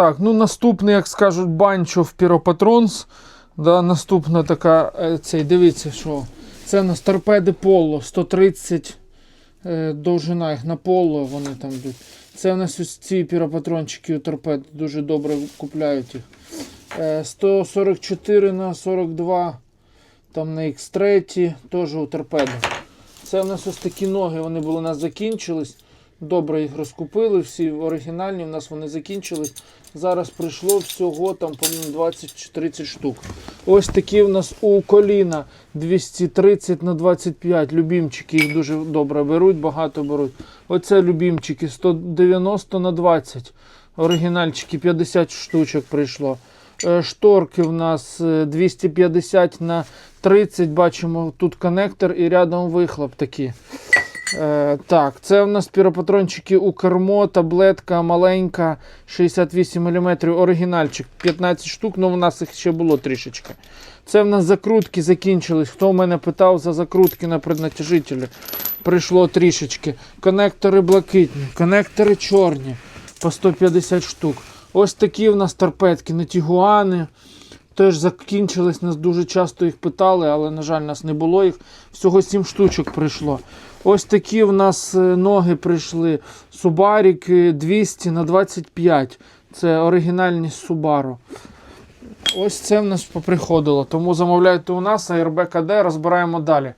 так. Ну, наступний, як скажуть, банчов Піропатронс. Да, наступна така, е, цей, дивіться, що. Це нас торпеди Поло 130 е, довжина їх на поло, вони там йдуть. Це у нас ось ці піропатрончики у торпед дуже добре купляють їх. Е, 144 на 42, там на X3, теж у торпеди. Це у нас ось такі ноги, вони були у нас закінчились. Добре їх розкупили, всі оригінальні, у нас вони закінчились. Зараз прийшло всього там, по-моєму, 20-30 штук. Ось такі у нас у коліна 230 на 25. Любімчики їх дуже добре беруть, багато беруть. Оце любімчики 190 на 20. Оригінальчики 50 штучок прийшло. Е, Шторки в нас е, 250 на 30. Бачимо тут коннектор і рядом вихлоп такі. Е, так, це в нас піропатрончики у кермо, таблетка маленька, 68 мм, оригінальчик, 15 штук, але в нас їх ще було трішечки. Це в нас закрутки закінчились. Хто в мене питав за закрутки на преднатяжителі? Прийшло трішечки. Конектори блакитні, конектори чорні по 150 штук. Ось такі в нас торпедки на тігуани. Теж закінчились, нас дуже часто їх питали, але, на жаль, нас не було їх. Всього 7 штучок прийшло. Ось такі в нас е, ноги прийшли. Субарік е, 200 на 25. Це оригінальні Subaru. Ось це в нас поприходило. Тому замовляйте у нас, АРБКД розбираємо далі.